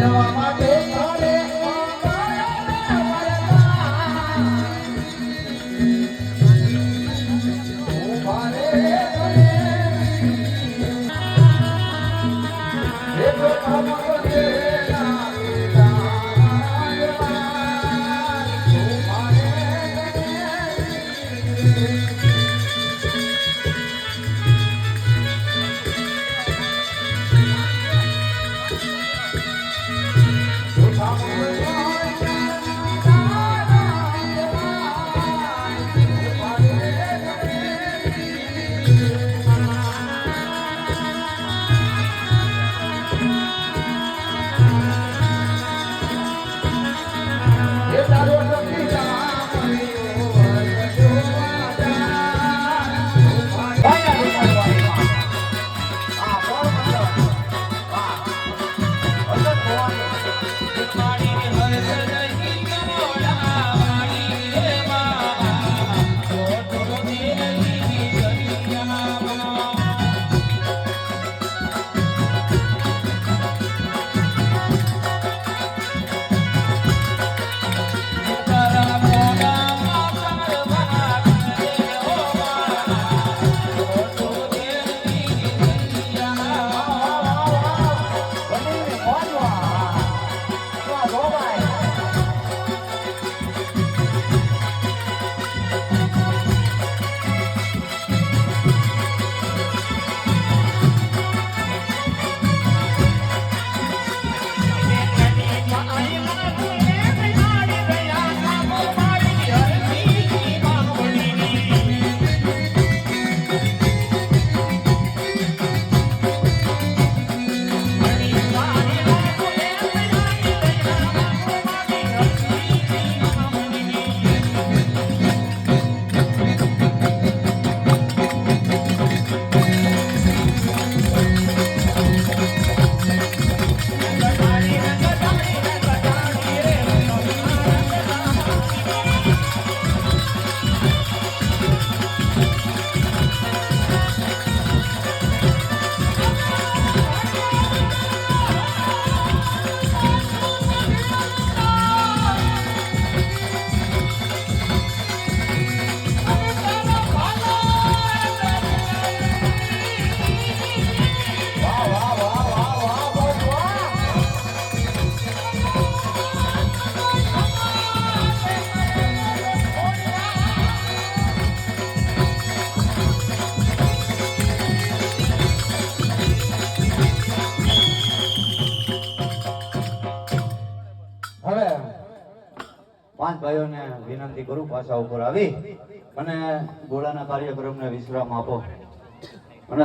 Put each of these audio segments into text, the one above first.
Yeah, my પાંચ ભાઈઓને વિનંતી કરું પાછા ઉપર આવી અને ગોળાના કાર્યક્રમને વિશ્રામ આપો. અને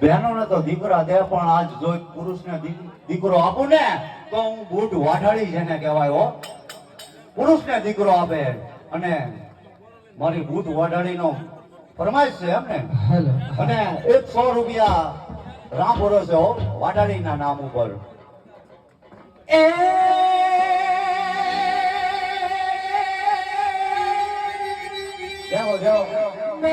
બહેનોને તો દીકરા દે પણ આજ જો પુરુષને દીકરો આપું ને તો હું બૂટ વાઢાળી જેને કહેવાય હો. પુરુષને દીકરો આપે અને મારી બૂટ વાઢાડીનો ફરમાઈશ છે એમ ને અને એકસો રૂપિયા રામ ભરોસે હો વાઢાળીના નામ ઉપર. જાઓ જાઓ હવે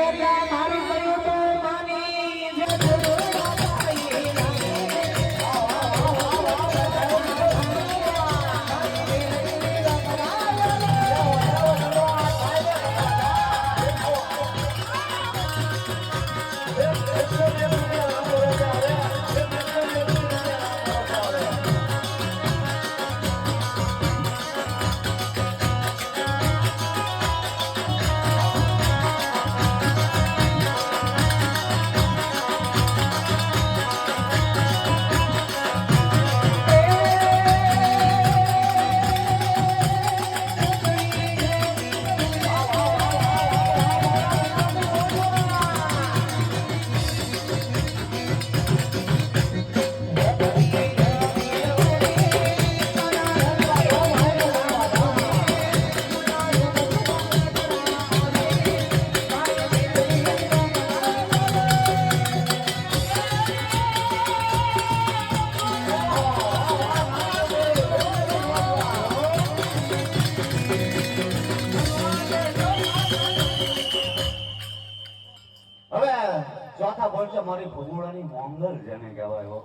જેને કહેવાય હો.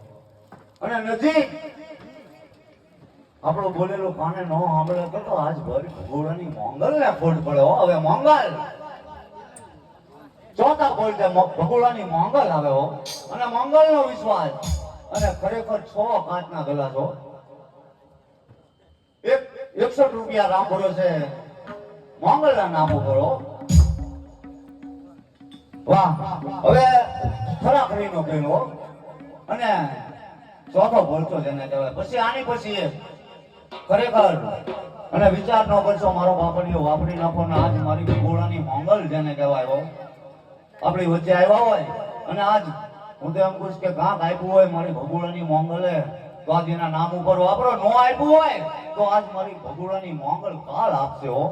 અને નજીક આપણો બોલેલો કાને ન સાંભળે તો આજ ભર ઘોડાની મોંગલ ને ખોટ પડે હો. હવે મોંગલ. ચોથા બોલ છે મોંગલ આવે હો. અને મોંગલ નો વિશ્વાસ. અને ખરેખર છ કાચના ગલાસ એક એકસઠ રૂપિયા રામ ભરોસે મોંગલના નામ ઉપર વાહ. હવે ખરા ખરીનો કહેલો અને ચોથો ભરતો જેને કહેવાય. પછી આની પછી એ ખરેખર. અને વિચાર ન કરશો મારો બાપડીઓ વાપરી નાખો ને આજ મારી ગોળાની મોંગલ જેને કહેવાય હો. આપણી વચ્ચે આવ્યા હોય અને આજ હું તો એમ કહીશ કે ગાંક આપ્યું હોય મારી ભગોળાની મોંગલે તો આજ એના નામ ઉપર વાપરો. નો આપ્યું હોય તો આજ મારી ભગોળાની મોંગલ કાલ આપશે હો.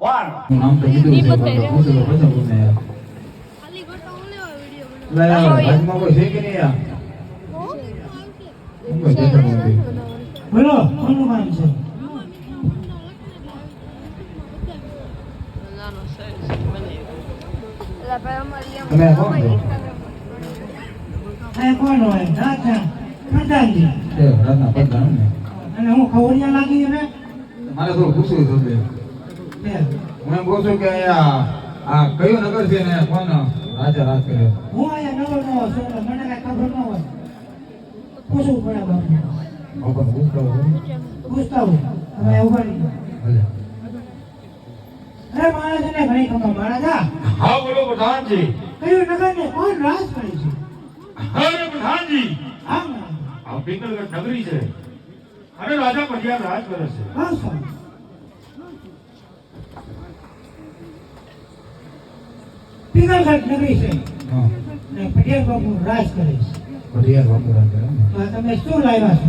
પણ નામ બોલો કોનું કામ છે? તમે કોણ આ કોણ હોય? રાજા પ્રધાનજી. તે રાતના પ્રધાન ને. અને હું ખવડિયા લાગી ને મારે થોડું પૂછવું હતું. તે. હું એમ કહું છું કે અહીંયા આ કયું નગર છે ને કોણ રાજા રાજ કરે હું અહીંયા નવો નવો છું મને કઈ ખબર ન હોય. પૂછવું પડે બાપને પૂછતો હોય. હવે ઊભા રહી અરે માણસ ને ઘણી ખબર. માણસ હા બોલો પ્રધાનજી. કયું નગર ને કોણ રાજ કરે છે? અરે પ્રધાનજી. આમ આ પિંગલગઢ નગરી છે. અને રાજા પટિયાર રાજ કરે છે. બહુ સારું. પીગલગઢ નગરી છે. હા. ને પટેલ બાપુ રાજ કરે છે. કરે. તો આ તમે શું લાવ્યા છો?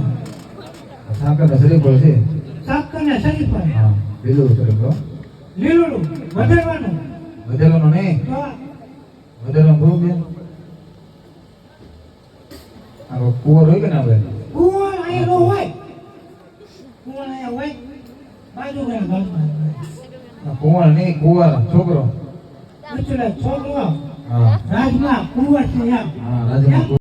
સાકર રસડી પર છે. સાકરને શરીર પર. હા લીલું ઉતરે તો લીલું વધારવાનું વધેલોનો નહીં. વધેલો બહુ કે આ કુંવર હોય કે ના આપણે કુંવર અહીં નો હોય. કુંવર અહીંયા હોય. બાજુ ગયા ગામમાં કુંવર નહીં કુંવર છોકરો. છોકરો. રાજમાં કુંવર છે એમ. રાજમાં